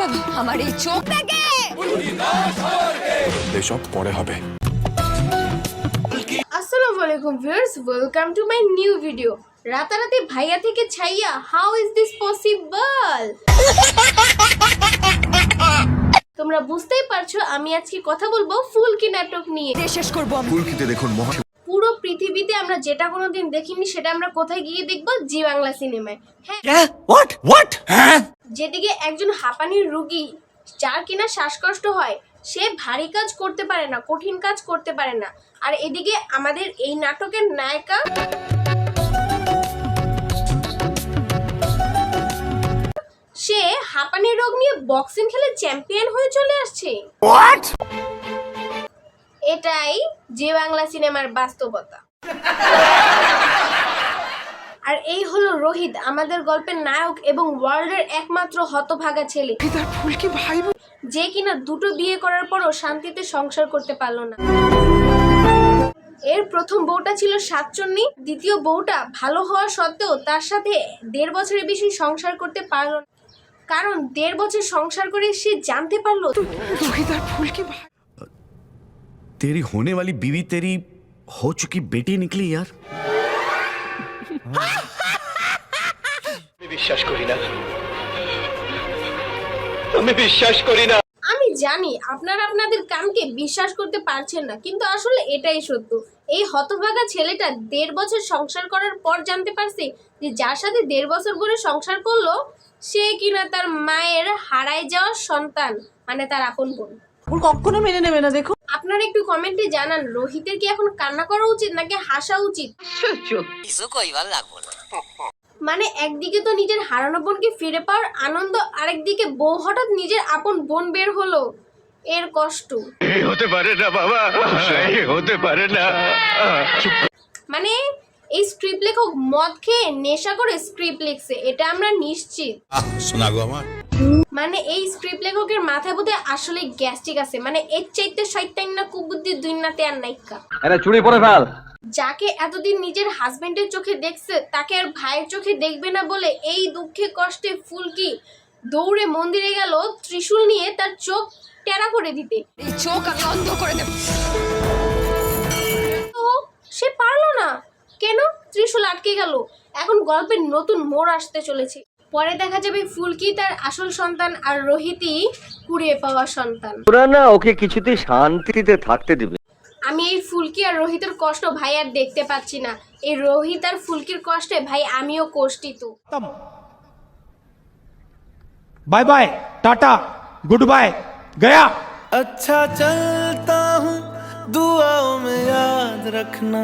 বাবা আমার এই চোখ থেকে এসব পরে হবে। আসসালামু আলাইকুম viewers welcome to my new video রাতারাতি ভাইয়া থেকে ছাইয়া হাউ ইজ দিস পসিবল তোমরা বুঝতেই পারছ আমি আজকে কথা বলব ফুলকি নাটক নিয়ে। শেষ করব ফুলকিতে দেখুন মহা পুরো পৃথিবীতে আমরা যেটা কোনোদিন দেখিনি সেটা আমরা কোথায় গিয়ে দেখব? জি বাংলা সিনেমায়। হ্যাঁ। হোয়াট হোয়াট যেদিকে একজন হাঁপানির রুগী যার কিনা শ্বাসকষ্ট হয় সে ভারী কাজ করতে পারে না কঠিন কাজ করতে পারে না। আর এদিকে আমাদের এই নাটকের নায়িকা সে হাঁপানি রোগ নিয়ে বক্সিং খেলে চ্যাম্পিয়ন হয়ে চলে আসছে। এটাই যে বাংলা সিনেমার বাস্তবতা। আর এই হলো রোহিত আমাদের গল্পের নায়ক এবং ওয়ার্ল্ডের একমাত্র হতভাগা ছেলে। যে কিনা দুটো বিয়ে করার পরও শান্তিতে সংসার করতে পারল না। এর প্রথম বউটা ছিল সাতচন্নি দ্বিতীয় বউটা ভালো হওয়া সত্ত্বেও তার সাথে দেড় বছরের বেশি সংসার করতে পারল না। কারণ দেড় বছর সংসার করে সে জানতে পারল तेरी होने वाली बीवी तेरी हो चुकी बेटी निकली यार বিশ্বাস করি না আমি বিশ্বাস করি না আমি জানি আপনারা আপনাদের কানকে বিশ্বাস করতে পারছেন না কিন্তু আসলে এটাই সত্য এই হতভাগা ছেলেটা দেড় বছর সংসার করার পর জানতে পারছে যে যার সাথে দেড় বছর ধরে সংসার করলো সে কিনা তার মায়ের হারায় যাওয়া সন্তান মানে তার আপন বোন কখনো মেনে নেবে না দেখো। আপনারা একটু কমেন্টে জানান রোহিতের কি এখন কান্না করা উচিত নাকি হাসা উচিত? মানে একদিকে তো নিজের হারানো বোনকে ফিরে পাওয়ার আনন্দ আরেকদিকে বউ হঠাৎ নিজের আপন বোন বের হলো। এর কষ্ট। এই হতে পারে না বাবা এই হতে পারে না মানে এই স্ক্রিপ্ট লেখক মদ খেয়ে নেশা করে স্ক্রিপ্ট লিখছে এটা আমরা নিশ্চিত। শোনা গো আমার। মানে এই স্ক্রিপ্ট লেখকের মাথায় বোধহয় আসলে গ্যাস্ট্রিক আছে। মানে এর চাইতে শয়তান না কুবুদ্ধি দুই নাতে আর নাইকা আরে চুড়ি পরে ফেল। যাকে এতদিন নিজের হাজবেন্ডের চোখে দেখছে তাকে আর ভাইয়ের চোখে দেখবে না বলে এই দুঃখে কষ্টে ফুলকি দৌড়ে মন্দিরে গেল ত্রিশূল নিয়ে তার চোখ টেরা করে দিতে। এই চোখ আমি অন্ধ করে দেবো। তো সে পারল না। কেন? ত্রিশূল আটকে গেল। এখন গল্পের নতুন মোড় আসতে চলেছে। পরে দেখা যাবে ফুলকি তার আসল সন্তান আর রোহিতই কুড়িয়ে পাওয়া সন্তান ওরা না ওকে কিছুতেই শান্তিতে থাকতে দিবে আমি এই ফুলকি আর রোহিতের কষ্ট ভাই আর দেখতে পাচ্ছি না এই রোহিত আর ফুলকির কষ্টে ভাই আমিও কষ্টিত bye bye tata good bye गया अच्छा चलता हूँ दुआओं में याद रखना